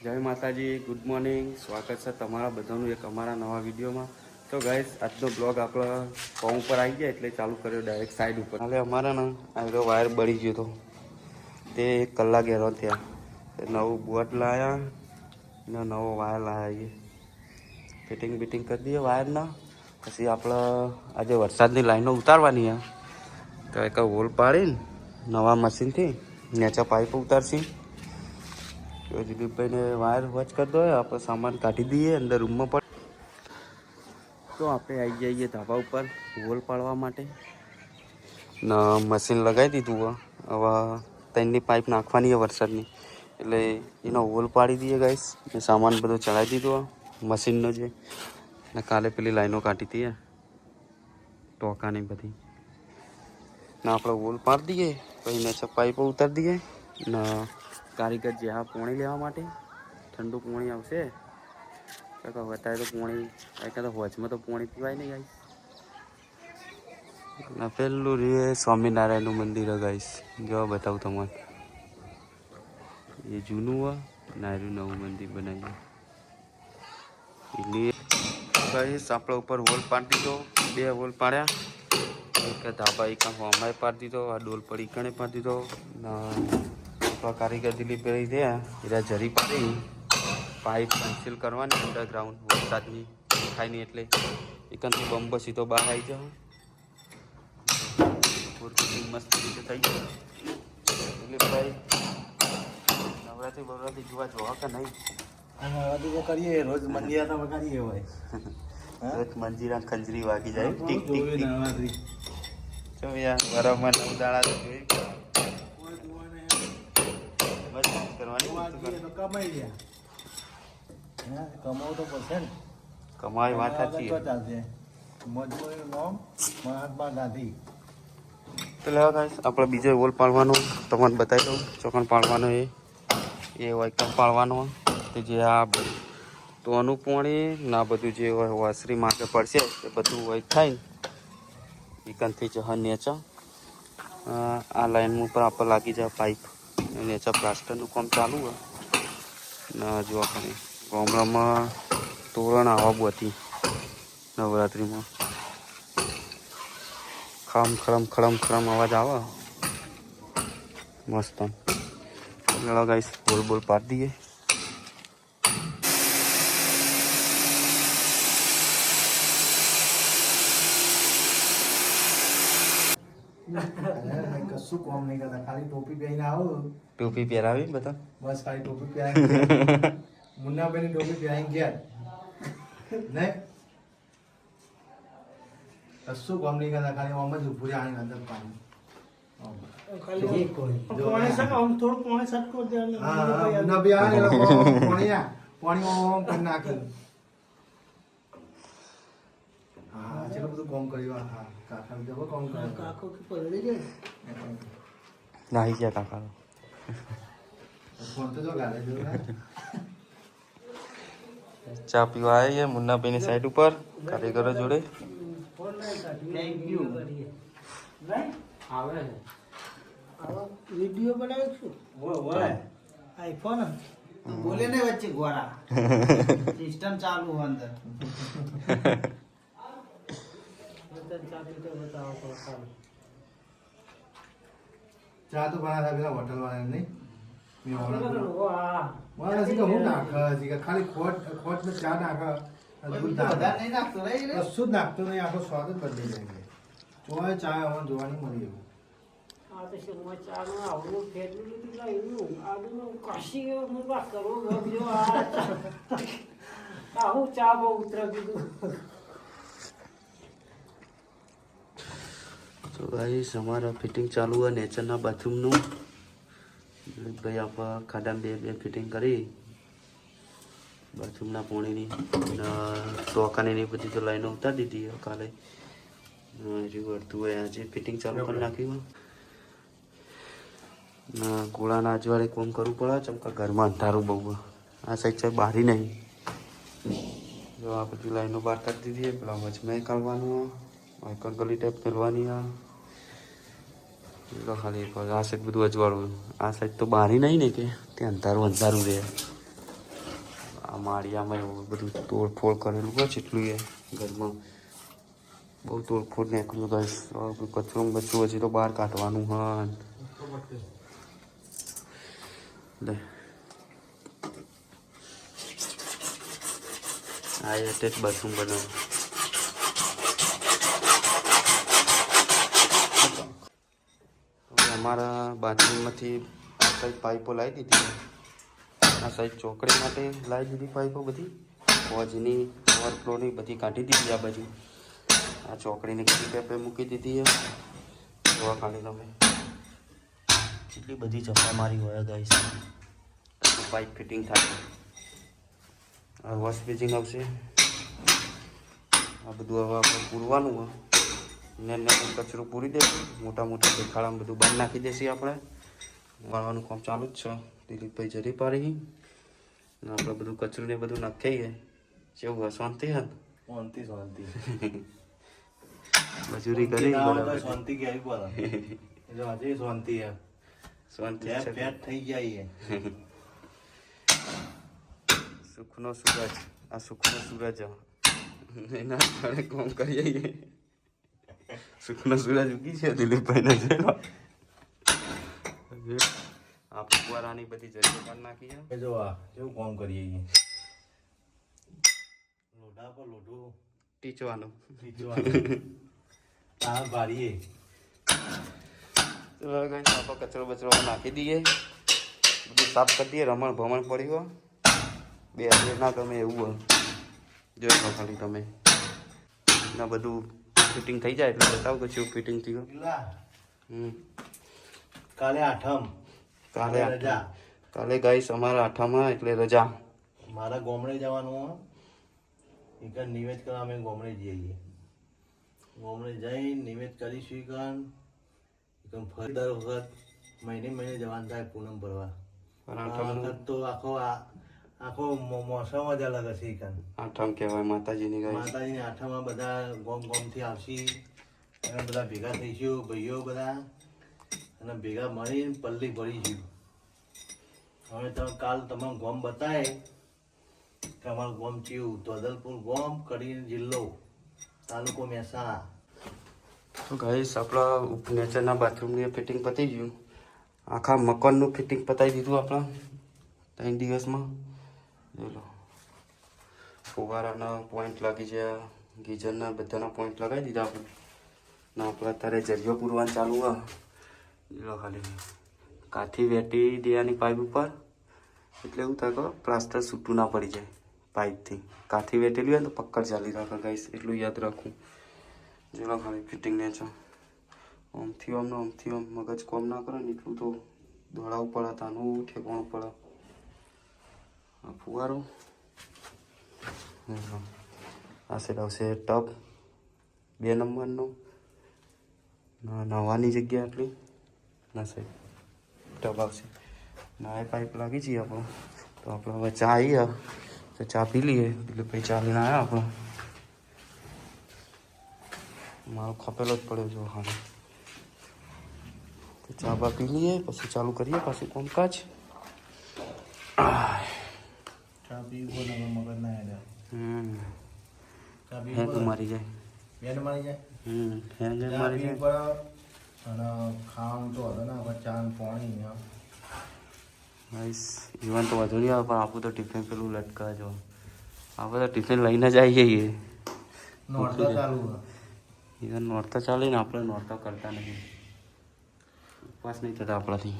જય માતાજી good morning સ્વાગત છે તમારા બધાનું એક અમારા નવા વિડીયોમાં. તો ગાઈસ આજનો બ્લોગ આપણો ફોન ઉપર આવી ગયા એટલે ચાલુ કર્યો ડાયરેક્ટ સાઈડ ઉપર. હાલે અમારા ને આગળ વાયર બળી ગયો હતો તે એક કલાક હેરો થયા. નવું બોટ લાયા ને નવો વાયર છે ફિટિંગ બિટિંગ કરી દઈએ વાયરના પછી આપણે આજે વરસાદની લાઈનો ઉતારવાની છે. તો એક હોલ પાડીને નવા મશીનથી નેચા પાઇપ ઉતારશી. તો દિલીપભાઈને વાયર વોચ કરી દો, આપણે સામાન કાઢી દઈએ, અંદર રૂમમાં પણ તો આપણે આવી જઈએ ધાબા ઉપર હોલ પાડવા માટે. ને મશીન લગાવી દીધું. હવે ત્રણની પાઇપ નાખવાની છે વરસાદની. એટલે એનો હોલ પાડી દઈએ ગાઈસ ને સામાન બધો ચડાવી દીધો મશીનનો જે. ને કાલે પેલી લાઈનો કાઢી દઈએ ટોકાની બધી. ને આપણે હોલ પાડી દઈએ, પછી ને પાઇપો ઉતારી દઈએ, ને કારીગર જે આ પોણી લેવા માટે. ઠંડુ પોણી આવશે. કાકા અત્યારે તો પોણી કાંઈ તો હોજમાં તો પોણી પીવાય નહીં ગાઈશ ને, પેલું રે સ્વામિનારાયણનું મંદિર ગાઈશ જોવા બતાવું તમને. એ જૂનું હોય નાયરું નવું મંદિર બનાવ્યું. એટલે ગાઈસ, આપણે ઉપર હોલ પાડી દીધો. બે હોલ પાડ્યા. ધાબા એક હોમાય પાડી દીધો. આ ડોલ પડી કણે પાડી દીધો. આપણા કારીગર દિલીપભાઈ રહ્યા એરા જરી પાડી પાઇપ પેન્સિલ કરવાની અંડરગ્રાઉન્ડ વરસાદની થાય નહીં એટલે એકંદર બંબ સીધો બહાર આવી જાઓ પૂરતી મસ્ત રીતે થઈ ગયો. દિલીપભાઈ નવરાત્રી બવરાત્રી જોવા જોવા કે નહીં? તો કરીએ રોજ મંદિર વગાડીએ હોય. રોજ મંજીરા ખંજરી વાગી જાય. ટીક ટીક ટીક. યાર બરાબર નવ દાડા તો જોઈ બસ તો કમાઈ ગયા હા કમાવું તો પડશે ને. કમાઈ વાત સાચી ચાલશે. મજૂરીનું નામ મહાત્મા ગાંધી. તો લેવા ગાઈસ આપણે બીજો વોલ પાડવાનો. તમને બતાવી દઉં ચોકન પાડવાનો એ. એ વાયકમ પાડવાનો. તો જે આ તો અનું પોણી ના બધું જે હોય વાસરી માર્ગે પડશે એ બધું હોય થાય. ને એકનથી જહ નેચા આ લાઈન ઉપર આપણે લાગી જાય પાઇપ. નેચા પ્લાસ્ટરનું કામ ચાલુ હોય. ને જોવા આપણે ગામડામાં તોરણ આવા હતી નવરાત્રિમાં. ખમ, ખરમ ખડમ ખડમ અવાજ આવે. મસ્ત. લગાઈશ બોલ બોલ પાડી દઈએ. કશું કોમ નહીં કરતા ખાલી ટોપી પહેરીને આવો ટોપી પહેરાવી બધા બસ ખાલી ટોપી પહેરાવી મુન્નાભાઈ ની ટોપી પહેરાવી ગયા ને કશું કોમ નહીં કરતા ખાલી આમ જ ઉભું આવીને અંદર પાણી આમ. જો હા, મુન્નાભાઈ આવે એટલે આમ પાણી આ- પાણી આમ કરી નાખે હા ચલો બધું કોમ કર્યું હા કાકા જબો કોમ કર્યું નાહી ગયા કાકા ફોન તો જો ગાલે જો ને. ચા પીવા આવી મુન્નાભાઈની સાઈડ ઉપર કારીગરો જોડે વીડિયો બનાવ્યો છું આઈફોન બોલે ને વચ્ચે ગોરા સિસ્ટમ ચાલુ હોય અંદર બટન ચાલુ તો બતાવો તો ચાલો. ચા તો બનાવતા પેલા હોટલ વાળા નહીં? મેં હમણાં હજી કે હું નાખે હજી કે ખાલી ખોટ ખોટ ને ચા નાખે. દૂધ નાખે. વધારે નહીં નાખતો રે ઈ રે. કશું જ નાખતો નહીં આખો સ્વાદ જ બદલી જાય છે. ચા હવે જોવાની મળી એવું. આ તો શેમાં આવડું ફેરવી લીધું લાવ્યું આડું કાશી હું વાત કરો ગમ્યો આ. આવું ચા બહુ ઉતરા દીધું. તો ગાઈસ અમારા ફિટિંગ ચાલુ હોય નેચરના બાથરૂમનું ભાઈ, આપણે ખાડામાં બે બે ફિટિંગ કરી. બાથરૂમના પોણીની ટોકાની બધી તો લાઈનો ઉતારી દીધી કાલે. હજુ વળતું હોય, આજે ફિટિંગ ચાલુ કરી નાખ્યું ના, ગોળાના અજવાળે કોમ કરવું પડે, ચમકા ઘરમાં અંધારું બહુ આ સાઈડ સાઈડ બહારી નહીં. જો આ બધી લાઈનો બહાર કાઢી દીધી પેલા વચમાં કાઢવાનું આ ગલી ટેપ કરવાની આ ખાલી આ સાઈડ બધું અજવાળું. આ સાઈડ તો બારી નહીં ને કે ત્યાં અંધારું અંધારું રહે આ માળિયામાં એવું બધું તોડફોડ કરેલું હોય એટલું એ ઘરમાં. બહુ તોડફોડ નીકળ્યું ગઈશ કચરો ને બચરો હજી તો બહાર કાઢવાનું હા આ એટલે જ બાથરૂમ બનાવ્યું હવે અમારા બાથરૂમમાંથી આ સાઈડ પાઇપો લાવી દીધી આ સાઈડ ચોકડી માટે લાવી દીધી પાઇપો બધી. હોજની ઓવરફ્લોની બધી કાઢી દીધી આ બાજુ. આ ચોકડીની કેટલી ટેપે મૂકી દીધી જોવા કાઢી તમે. કેટલી બધી ચપ્પા મારી હોય ગાઈસ પાઇપ ફિટિંગ થાય. વોશ બેઝિંગ આવશે. આ બધું હવે આપણે પૂરવાનું હોય ને કચરું પૂરી દેશું. મોટા મોટા દેખાડામાં બધું બંધ નાખી દેશે આપણે. વાળવાનું કામ ચાલુ જ છે. દિલીપભાઈ જરી પાડી ને આપણે બધું કચરું ને બધું નાખીએ. કેવું શાંતિ હે? શાંતિ શાંતિ. મજૂરી કરી શાંતિ કહેવી પડે એટલે આજે શાંતિ એમ શાંતિ ફેટ થઈ જાય સુખનો સૂરજ. આ સુખનો સૂરજ. એના કારણે કામ કરીએ. સુખનો સૂરજ ઉગી છે દિલીપભાઈ નજરમાં આ ફુવારાની બધી જરીઓ કાઢી નાખી છે એ જો આ કેવું કામ કરીએ છીએ લોઢા પર લોઢું ટીચવાનું ખીચવાનું આ ભારીએ તો હવે કઈ આપણે કચરો બચરો નાખી દઈએ બધું સાફ કરી દઈએ રમણ ભમણ પડ્યું હોય બે હાજર ના ગમે એવું હોય જોઈ લો ખાલી તમે ના બધું ફિટિંગ થઈ જાય એટલે બતાવો કે શું ફિટિંગ થયું. હમ. કાલે આઠમ. કાલે રજા. કાલે ગાઈસ અમારા આઠામાં એટલે રજા. મારા ગોમડે જવાનું એક નિવેદ કરવા અમે ગોમડે જઈએ ગોમડે જઈ નિવેદ કરીશું ઈકન. એકદમ ફરી દર વખત મહિને મહિને જવાનું થાય પૂનમ ભરવા. તો આખો આ- આખો મોસમ જ અલગ હશે કન આઠમ કહેવાય માતાજીની ગાઈસ માતાજીની આઠમમાં બધા ગોમ ગોમથી આવશી. અને બધા ભેગા થઈશું ભાઈઓ બધા. અને ભેગા મળીને પલ્લી ભરીશું. હવે તમે કાલ તમારું ગોમ બતાવે કે અમારું ગોમ ચિયું તોદલપુર ગોમ કરીને જિલ્લો તાલુકો મહેસાણા. તો ગાઈસ આપણા નેચરના બાથરૂમની ફિટિંગ પતી ગયું. આખા મકાનનું ફિટિંગ પતાવી દીધું આપણા. ત્રણ દિવસમાં. લો ફુવારાના પોઈન્ટ લાગી ગયા, ગીઝરના બધાના પોઈન્ટ લગાવી દીધા આપણે. ના આપણે અત્યારે જરિયો પૂરવાનું ચાલુ હોય. લો ખાલી. કાથી વેટી દેવાની પાઇપ ઉપર? એટલે એવું થાય કે પ્લાસ્ટર છૂટું ના પડી જાય પાઇપથી કાથી વેટેલી હોય તો પક્કડ ચાલી રાખે ગાઈસ એટલું યાદ રાખવું. જોડો ખાલી ફિટિંગ ને છે આમથી આમ ને આમથી આમ મગજ કોમ ના કરે ને એટલું તો દોડાવવું પડે તાનું ઠેકવાનું પડે. ફુવારો. આ સેટ આવશે ટબ બે નંબરનો. નવાની જગ્યા આટલી. ના, સાહેબ. ટબ આવશે. ના, એ પાઇપ લાગી જઈએ આપણો. તો આપણે હવે ચા આવીએ તો ચા પી લઈએ. એટલે પછી ચા લઈને આવ્યા આપણો. મારો ખપેલો જ પડ્યો જો હા તો ચા બા પી લઈએ, પછી ચાલુ કરીએ પાછું કામકાજ ચા પીવું પડે હવે મગજ ના હેડે હમ ચા હે પીવું તું પડે મારી જાય. બેન મારી જાય? હમ હે જે મારી જાય. અને ખાવાનું તો હતો ને હવે ચાન પાણી. નાઈસ ઇવન તો વધુ નહીં આવે પણ આપણું તો ટિફિન પેલું લટકા જો. આપણે તો ટિફિન લઈને જ આવીએ નોરતા ચાલુ ઇવન નોરતા ચાલે ને આપણે નોરતા કરતા નથી. ઉપવાસ નહીં થતા આપણાથી.